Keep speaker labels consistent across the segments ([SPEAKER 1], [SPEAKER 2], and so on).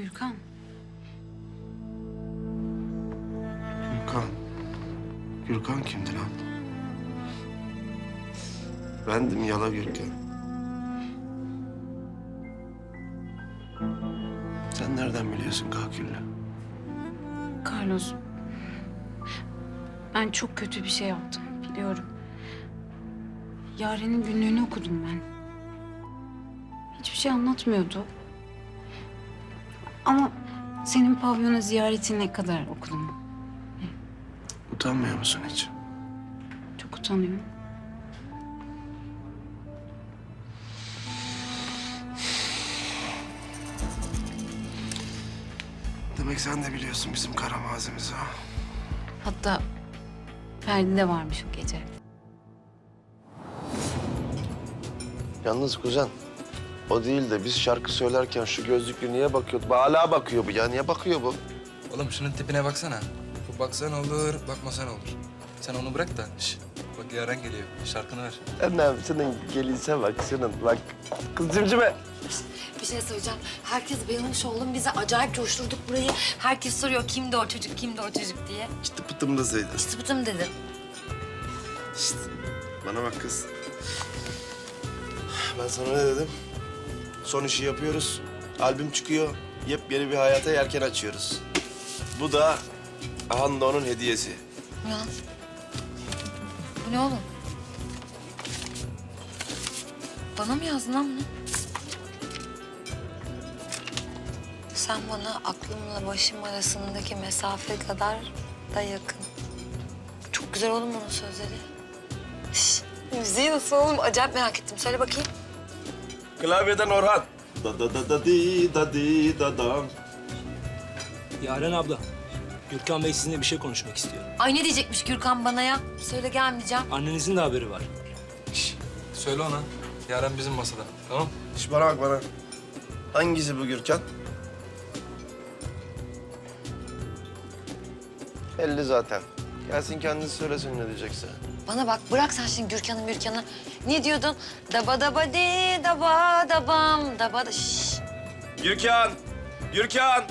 [SPEAKER 1] Gürkan.
[SPEAKER 2] Gürkan. Gürkan kimdi lan? Bendim Yala Gürkan. Sen nereden biliyorsun kaküllü?
[SPEAKER 1] Carlos. Ben çok kötü bir şey yaptım biliyorum. Yaren'in günlüğünü okudum ben. Hiçbir şey anlatmıyordu. Ama senin pavyona ziyaretine kadar okudum.
[SPEAKER 2] Utanmıyor musun hiç?
[SPEAKER 1] Çok utanıyorum.
[SPEAKER 2] Demek sen de biliyorsun bizim kara mazimizi ha.
[SPEAKER 1] Hatta Ferdi de varmış o gece.
[SPEAKER 2] Yalnız kuzen, o değil de biz şarkı söylerken şu gözlüklü niye bakıyordu? Hala bakıyor bu ya. Niye bakıyor bu?
[SPEAKER 3] Oğlum şunun tipine baksana. Bu baksan olur, bakmasan olur. Sen onu bırak da. Şş, bak Yaren geliyor. Şarkını ver.
[SPEAKER 2] Annem senin gelinse bak senin bak. Kız cimcime.
[SPEAKER 4] Bir şey söyleyeceğim. Herkes bayılmış oğlum. Bize acayip coşturduk burayı. Herkes soruyor kimdi o çocuk, kimdi o çocuk diye.
[SPEAKER 2] İşte pıtım da söyle.
[SPEAKER 4] İşte bıtım dedim.
[SPEAKER 2] Şişt. Bana bak kız. Ben sana ne dedim? Son işi yapıyoruz. Albüm çıkıyor. Yepyeni bir hayata yelken açıyoruz. Bu da Hando'nun hediyesi.
[SPEAKER 4] Ya. Bu ne oğlum? Bana mı yazdın lan bunu? Sen bana aklımla başım arasındaki mesafe kadar da yakın. Çok güzel oğlum bunun sözleri. Şş, müziği nasıl oğlum? Acayip merak ettim. Söyle bakayım.
[SPEAKER 2] Klavyeden Orhan. Da da da da di da di da dam.
[SPEAKER 5] Yaren abla, Gürkan Bey sizinle bir şey konuşmak istiyor.
[SPEAKER 4] Ay ne diyecekmiş Gürkan bana ya? Söyle gelmeyeceğim.
[SPEAKER 5] Annenizin de haberi var.
[SPEAKER 3] Şş, söyle ona. Yaren bizim masada. Tamam?
[SPEAKER 2] Şş bana bak bana. Hangisi bu Gürkan? Belli zaten. Gelsin kendisi söylesin ne diyecekse.
[SPEAKER 4] Bana bak bırak sen şimdi Gürkan'ı Mürkan'ı. Ne diyordun? Daba daba di daba dabam daba da şşş.
[SPEAKER 2] Gürkan! Gürkan!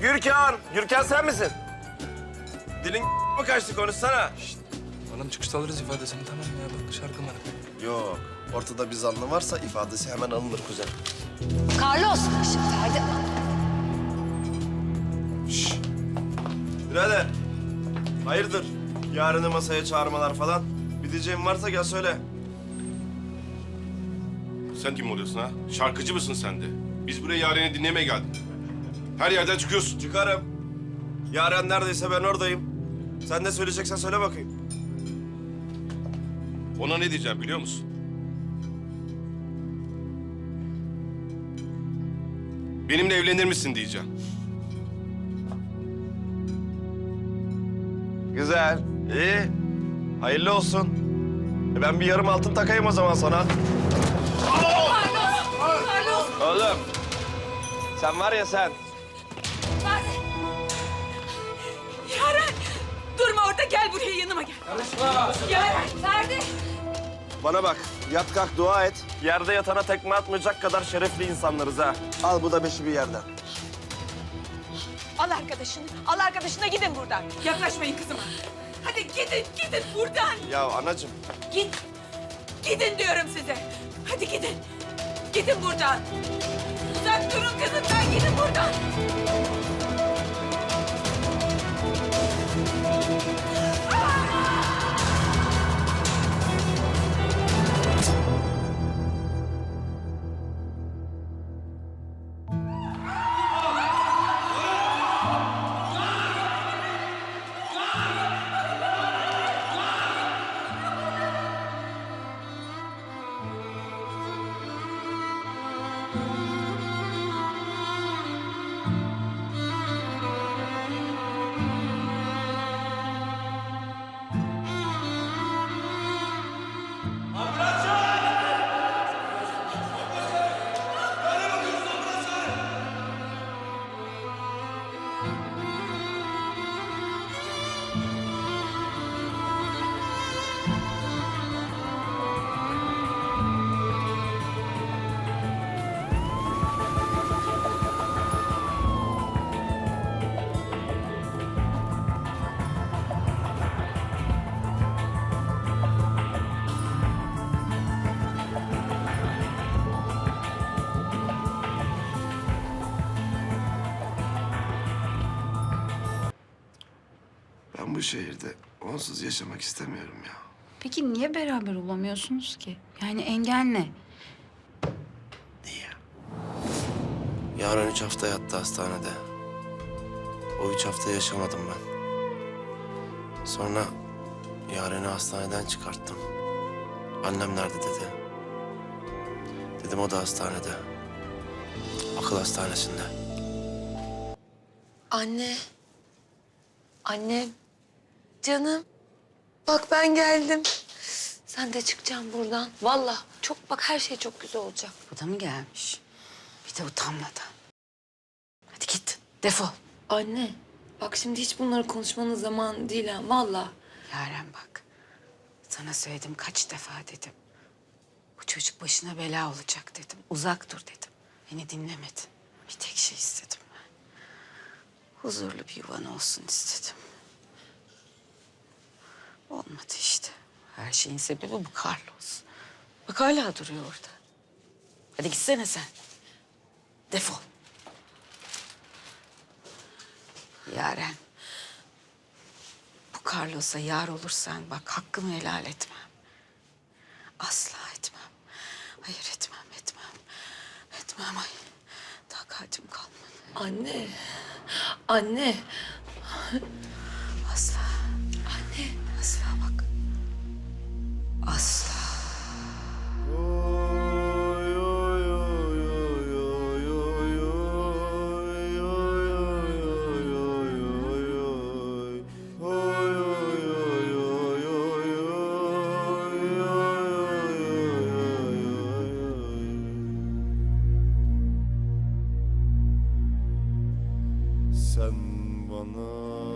[SPEAKER 2] Gürkan! Gürkan sen misin? Dilin mı kaçtı konuşsana.
[SPEAKER 3] Oğlum çıkışta alırız ifadesini. Tamam ya bak şarkı var.
[SPEAKER 2] Yok. Ortada bir zanlı varsa ifadesi hemen alınır kuzen.
[SPEAKER 4] Carlos. Şşş Ferdi.
[SPEAKER 2] Şş. Birader. Hayırdır? Yarını masaya çağırmalar falan. Bir diyeceğin varsa gel söyle.
[SPEAKER 6] Sen kim oluyorsun ha? Şarkıcı mısın sen de? Biz buraya Yaren'i dinlemeye geldik. Her yerden çıkıyorsun.
[SPEAKER 2] Çıkarım. Yaren neredeyse ben oradayım. Sen ne söyleyeceksen söyle bakayım.
[SPEAKER 6] Ona ne diyeceğim biliyor musun? Benimle evlenir misin diyeceğim.
[SPEAKER 2] Güzel. iyi. Hayırlı olsun. E ben bir yarım altın takayım o zaman sana. Oğlum. Sen var ya sen.
[SPEAKER 7] Yaren! Durma orada gel buraya yanıma gel. Yaren! Ferdi!
[SPEAKER 2] Bana bak. Yat kalk dua et. Yerde yatana tekme atmayacak kadar şerefli insanlarız ha. Al bu da beşi bir yerden.
[SPEAKER 7] Al arkadaşını, al arkadaşına gidin buradan. Yaklaşmayın kızıma. Hadi gidin, gidin buradan.
[SPEAKER 2] Ya anacığım.
[SPEAKER 7] Git. Gidin diyorum size. Hadi gidin. Gidin buradan. Uzak durun kızımdan, gidin buradan.
[SPEAKER 8] Bu şehirde onsuz yaşamak istemiyorum ya.
[SPEAKER 9] Peki niye beraber olamıyorsunuz ki? Yani engel ne?
[SPEAKER 8] Niye? Yarın üç hafta yattı hastanede. O üç hafta yaşamadım ben. Sonra Yaren'i hastaneden çıkarttım. Annem nerede dedi. Dedim o da hastanede. Akıl hastanesinde.
[SPEAKER 4] Anne. Anne. Canım. Bak ben geldim. Sen de çıkacaksın buradan. Vallahi çok bak her şey çok güzel olacak.
[SPEAKER 9] Bu da mı gelmiş? Bir de utanmadan. Hadi git, defol.
[SPEAKER 4] Anne. Bak şimdi hiç bunları konuşmanın zamanı değil ha. Vallahi.
[SPEAKER 9] Yaren bak. Sana söyledim kaç defa dedim. Bu çocuk başına bela olacak dedim. Uzak dur dedim. Beni dinlemedin. Bir tek şey istedim ben. Huzurlu bir yuvan olsun istedim. Olmadı işte. Her şeyin sebebi bu Carlos. Bak hala duruyor orada. Hadi gitsene sen. Defol. Yaren. Bu Carlos'a yar olursan bak hakkımı helal etmem. Asla etmem. Hayır etmem, etmem. Etmem, ay. Takatim kalmadı.
[SPEAKER 4] Anne. Anne.
[SPEAKER 9] Asla.
[SPEAKER 8] Sen bana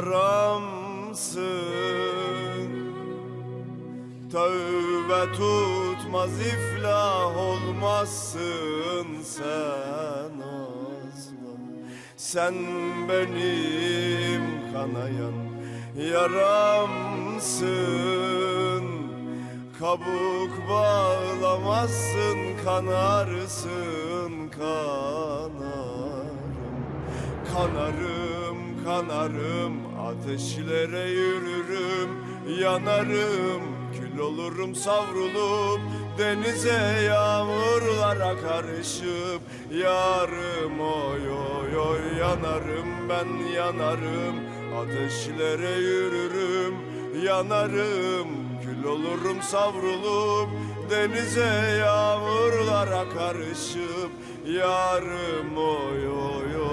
[SPEAKER 8] haramsın. Tövbe tutmaz iflah olmazsın sen asla Sen benim kanayan yaramsın. Kabuk bağlamazsın kanarsın kanarım. Kanarım kanarım ateşlere yürürüm yanarım Kül olurum savrulup denize yağmurlara karışıp Yarım oy oy oy yanarım ben yanarım. Ateşlere yürürüm yanarım Kül olurum savrulup denize yağmurlara karışıp Yarım oy oy oy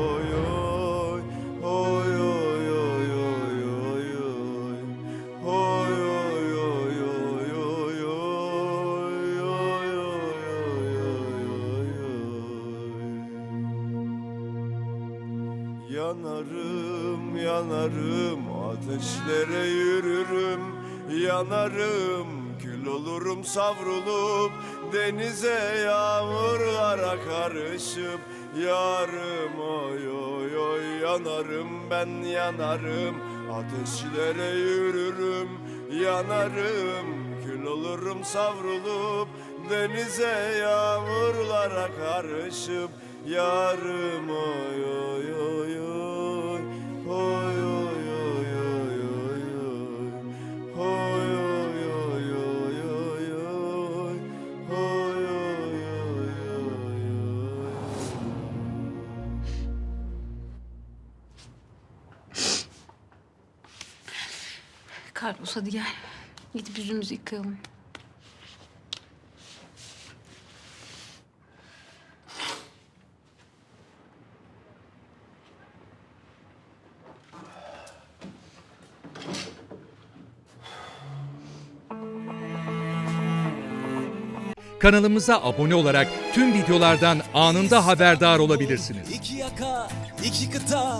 [SPEAKER 8] yanarım ateşlere yürürüm yanarım kül olurum savrulup denize yağmurlara karışıp yarım oy oy oy yanarım ben yanarım ateşlere yürürüm yanarım kül olurum savrulup denize yağmurlara karışıp yarım oy oy oy
[SPEAKER 9] Carlos hadi gel. Gidip yüzümüzü yıkayalım.
[SPEAKER 10] kanalımıza abone olarak tüm videolardan anında haberdar olabilirsiniz.
[SPEAKER 5] İki yaka, iki kıta,